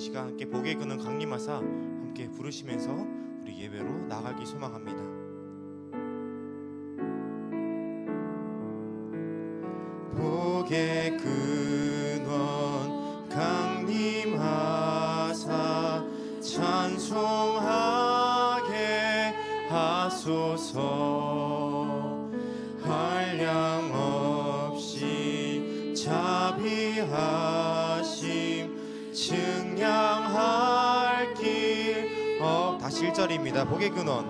시간 함께 복의 근원 강림하사 함께 부르시면서 우리 예배로 나가기 소망합니다. 복의 근 절입니다. 복의 근원.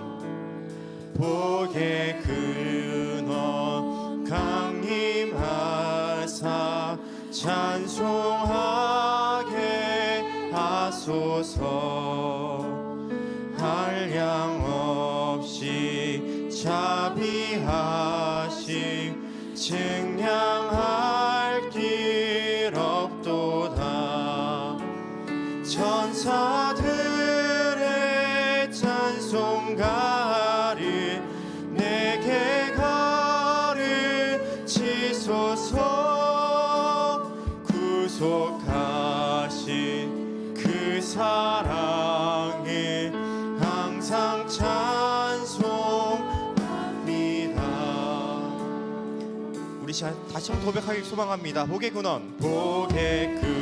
복의 근원 강림하사 찬송하게 하소서 한량 없이 자비하심 증량 다시 한번 고백하길 소망합니다. 복의 근원 복의 근원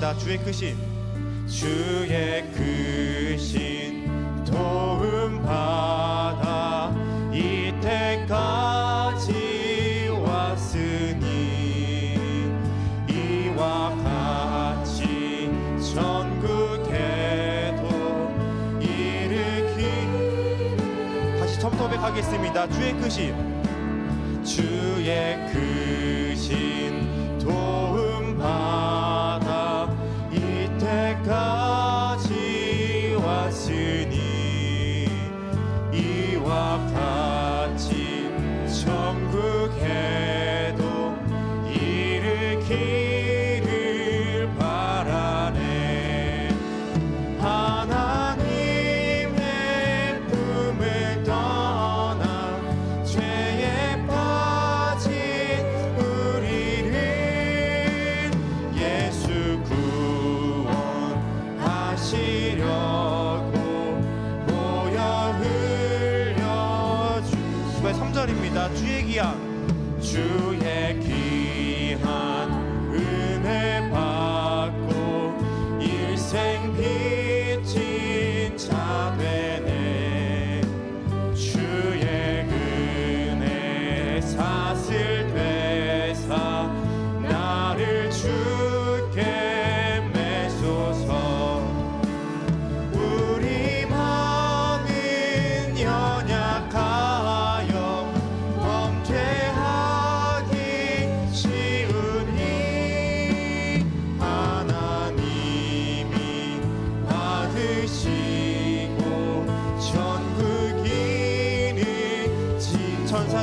2절입니다. 주의 크신. 주의 크신 도움 받아 이때까지 왔으니 이와 같이 전국에도 일으키 다시 처음부터 고백하겠습니다. 주의 크신. 주의 천국에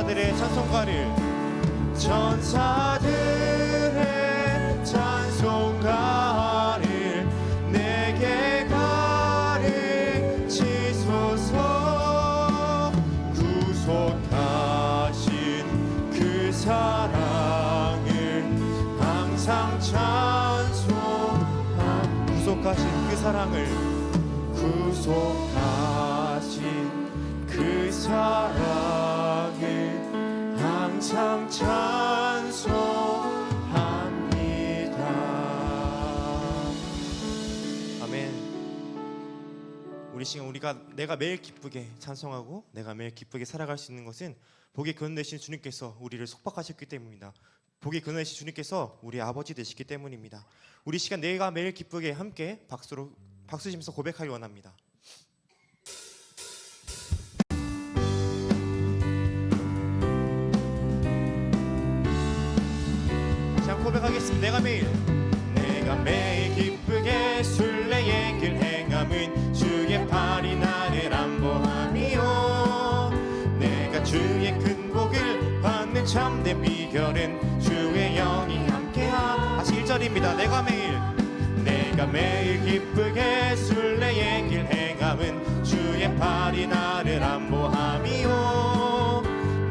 천사들의 찬송가를 천사들의 찬송가를 내게 가르치소서. 구속하신 그 사랑을 항상 찬송함. 구속하신 그 사랑을 구속 항상 찬송합니다. 아멘. 우리 시간 우리가 내가 매일 기쁘게 찬송하고 내가 매일 기쁘게 살아갈 수 있는 것은 복의 근원 되신 주님께서 우리를 속박하셨기 때문입니다. 복이 근원이신 주님께서 우리 아버지 되시기 때문입니다. 우리 시간 내가 매일 기쁘게 함께 박수로 박수 치면서 고백하기 원합니다. 고백하겠습니다. 내가 매일 내가 매일 기쁘게 순례의 길 행함은 주의 팔이 나를 안보함이요 내가 주의 큰 복을 받는 참된 비결은 주의 영이 함께함 다시 1절입니다. 내가 매일 내가 매일 기쁘게 순례의 길 행함은 주의 팔이 나를 안보함이요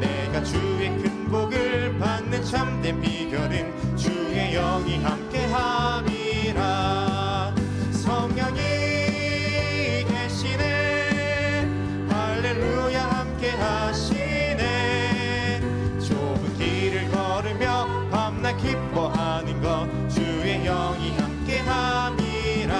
내가 주의 큰 복을 받는 참된 비결은 영이 함께함이라. 성령이 계시네. 할렐루야 함께하시네. 좁은 길을 걸으며 밤낮 기뻐하는 것 주의 영이 함께함이라.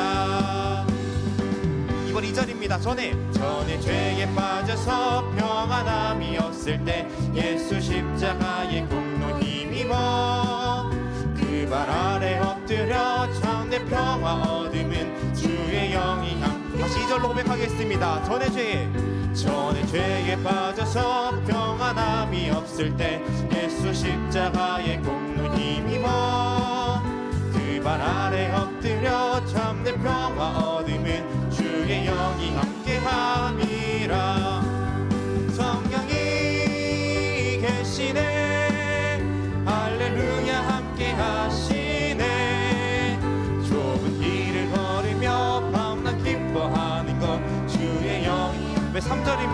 이번 2절입니다. 전에 전에 죄에 빠져서 평안함이 없을 때 예수 십자가의 공 평화 얻음은 주의 영이 함 다시 2절로 고백하겠습니다. 전에 죄에 전에 죄에 빠져서 평안함이 없을 때 예수 십자가의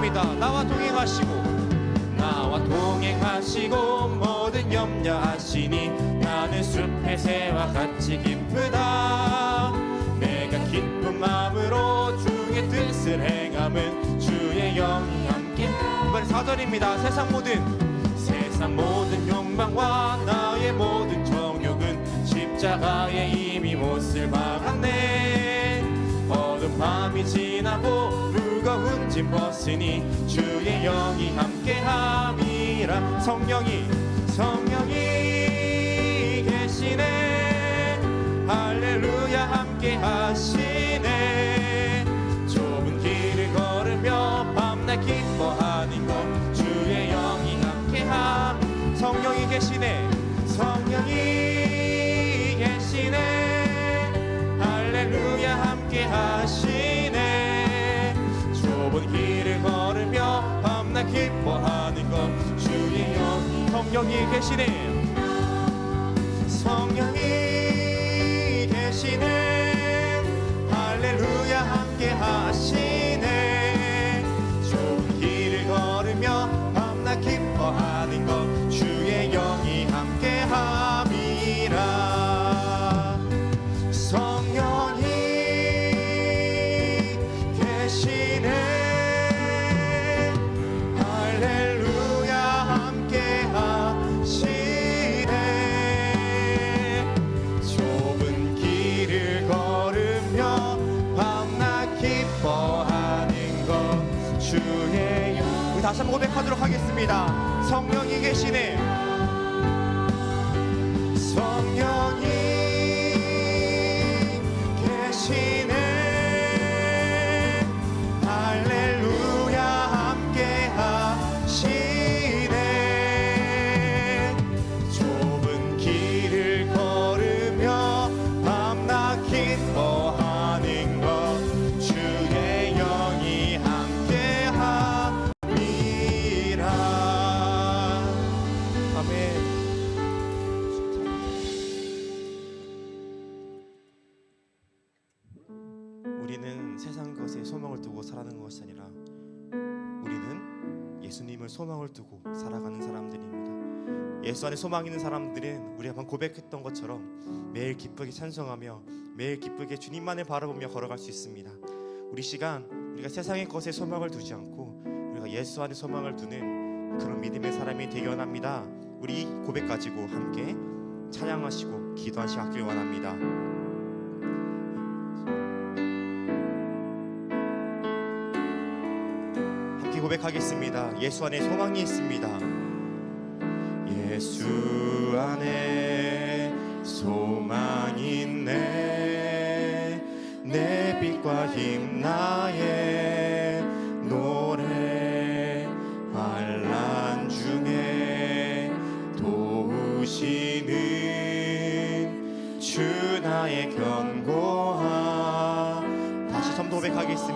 3절입니다. 나와 동행하시고. 나와 동행하시고 모든 염려하시니 나는 숲의 새와 같이 기쁘다. 내가 기쁜 마음으로 주의 뜻을 행함은 주의 영이 함께. 이번에 4절입니다. 세상 모든 세상 모든 욕망과 나의 모든 정욕은 십자가에 이미 못을 박았네 어두운 밤이 지나고 무거운 짐 벗으니 주의 영이 함께함이라. 성령이 성령이 계시네. 할렐루야 함께하시네. 좁은 길을 걸으며 밤낮 기뻐하는 것 주의 영이 함께함. 성령이 계시네. 성령이 성령이 계시네 성령이 계시네. 할렐루야 함께 하시네. 좁은 길을 걸으며 밤낮 기뻐하 하겠습니다. 성령이 계시네 우리는 세상 것에 소망을 두고 살아가는 것이 아니라 우리는 예수님을 소망을 두고 살아가는 사람들입니다. 예수 안에 소망 있는 사람들은 우리가 방금 고백했던 것처럼 매일 기쁘게 찬송하며 매일 기쁘게 주님만을 바라보며 걸어갈 수 있습니다. 우리 시간 우리가 세상의 것에 소망을 두지 않고 우리가 예수 안에 소망을 두는 그런 믿음의 사람이 되기 원합니다. 우리 이 고백 가지고 함께 찬양하시고 기도하시길 원합니다. 고백하겠습니다. 예수 안에 소망이 있습니다. 예수 안에 소망 있네 내 빛과 힘 나의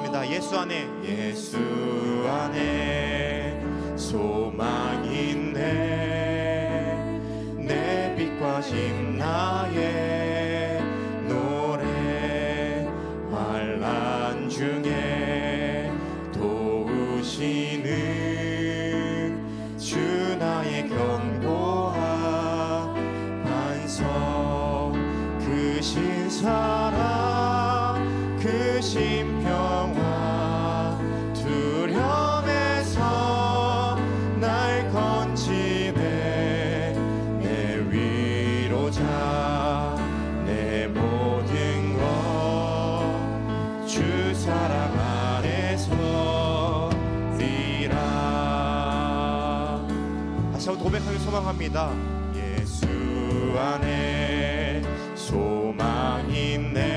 소망합니다. 예수 안에 예수 안에 소망이 네내 빛과 심 나의 사랑 안에서 니라. 고백하기 소망합니다. 예수 안에 소망 있네.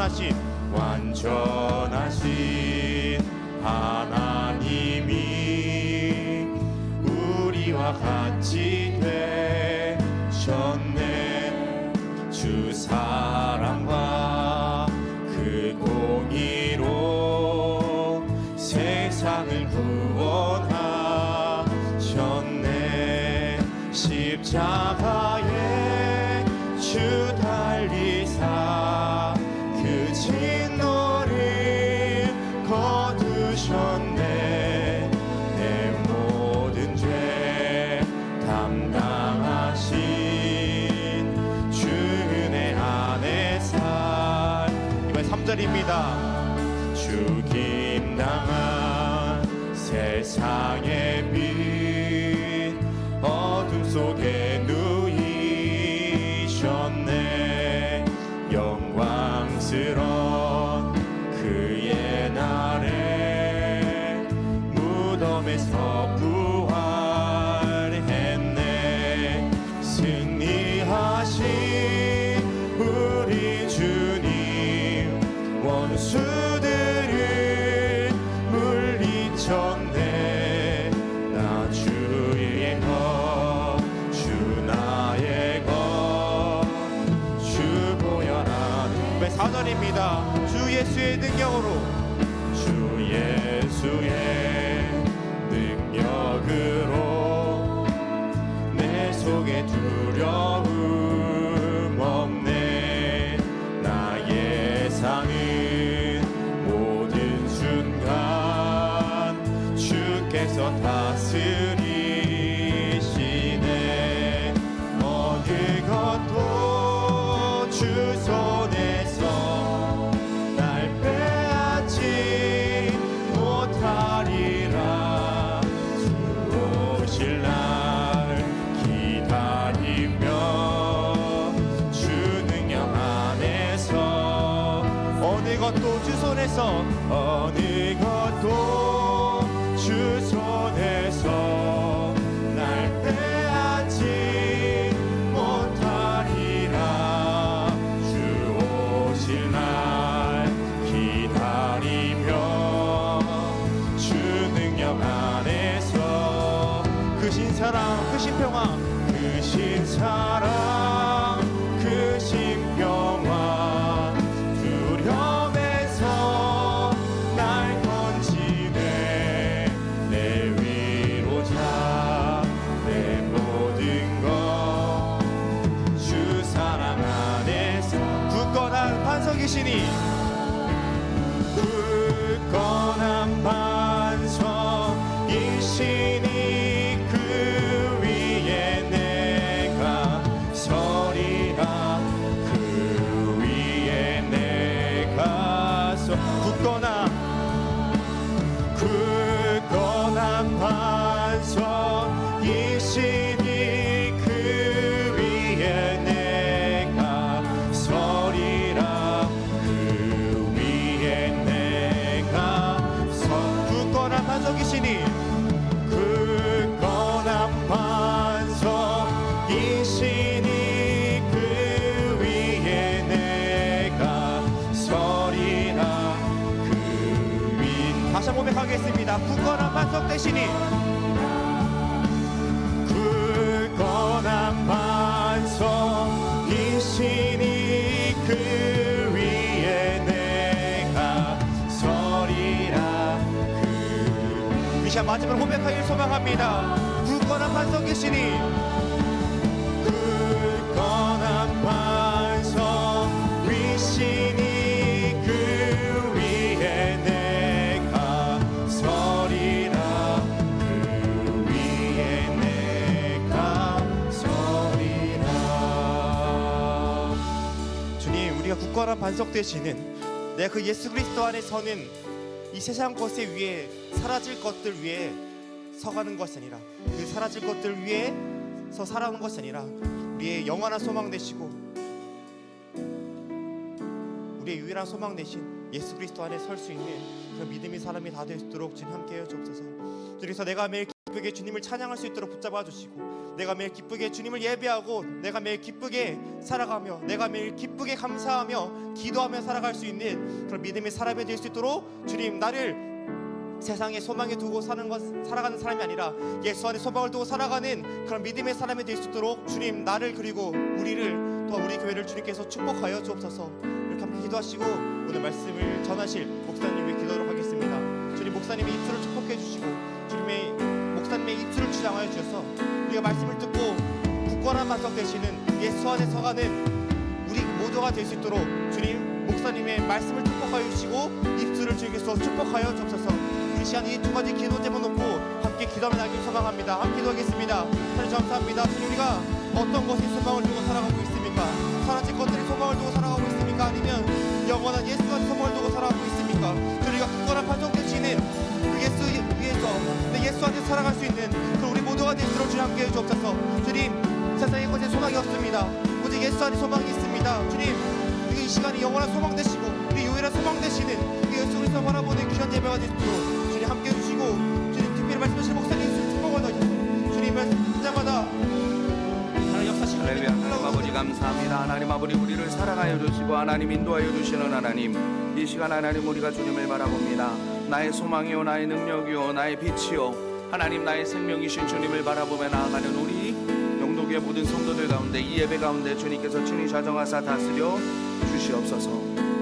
완전하신 완전하신 하나님이 우리와 같이 되셨네. 주 사랑과 그 공의로 세상을 구원하셨네. 십자가 세상의 빛. 선언입니다. 주 예수의 능력으로 주 예수의 능력으로 내 속에 주 능력 안에서. 그 크신 사랑 그 크신 평화 그 크신 사랑. 고백하겠습니다. 굳건한 반석 대신이. 굳건한 반석이시니 그 위에 내가 서리라. 그 미샤 마지막으로 고백하길 소망합니다. 굳건한 반석이시니 굳건한 반석 되시는 내가 그 예수 그리스도 안에 서는 이 세상 것에 위해 사라질 것들 위해 서가는 것이 아니라 그 사라질 것들 위해 서 살아오는 것이 아니라 우리의 영원한 소망 되시고 우리의 유일한 소망 되신 예수 그리스도 안에 설 수 있는 그 믿음의 사람이 다 될 수 있도록 주님 함께해 주옵소서. 그래서 내가 매일 기쁘게 주님을 찬양할 수 있도록 붙잡아 주시고 내가 매일 기쁘게 주님을 예배하고 내가 매일 기쁘게 살아가며 내가 매일 기쁘게 감사하며 기도하며 살아갈 수 있는 그런 믿음의 사람이 될 수 있도록 주님 나를 세상에 소망에 두고 사는 것 살아가는 사람이 아니라 예수 안에 소망을 두고 살아가는 그런 믿음의 사람이 될 수 있도록 주님 나를 그리고 우리를 또 우리 교회를 주님께서 축복하여 주옵소서. 이렇게 함께 기도하시고 오늘 말씀을 전하실 목사님 위해 기도하도록 하겠습니다. 주님 목사님의 입술을 축복해 주시고 주장하여 주셔서 우리가 말씀을 듣고 굳건한 반석 되시는 예수 안에 서가는 우리 모두가 될 수 있도록 주님 목사님의 말씀을 축복하여 주시고 입술을 주님께서 축복하여 주옵소서. 이 시간 이 두 가지 기도 제목 놓고 함께 기도하며 나길 소망합니다. 함께 기도하겠습니다. 하나님 감사합니다. 주님 우리가 어떤 것이 소망을 두고 살아가고 있습니까? 사라질 것들이 소망을 두고 살아가고 있습니까? 아니면 영원한 예수가 소망을 두고 살아가고 있습니까? 우리가 굳건한 반석 되시는 그 예수 위에서. 내 예수 안에 살아갈 수 있는 그 우리 모두가 되시도록 주님 함께 해 주옵소서. 주님 세상에 것에 소망이 없습니다. 오직 예수 안에 소망이 있습니다. 주님 이 시간이 영원한 소망 되시고 우리 유일한 소망 되시는 그 예수 그리스도 바라보는 귀한 예배가 되시도록 주님 함께 해 주시고 주님 특별히 말씀하시는 목사님 축복을 더주셔서 주님 말씀 때마다 하나님 역사시는 할렐루야. 하나님 아버지 감사합니다. 하나님 아버지 우리를 사랑하여 주시고 하나님 인도하여 주시는 하나님 이 시간 하나님 우리가 주님을 바라봅니다 나의 소망이요 나의 능력이요 나의 빛이요 하나님 나의 생명이신 주님을 바라보며 나아가는 우리 영도교회 모든 성도들 가운데 이 예배 가운데 주님께서 친히 자정하사 다스려 주시옵소서.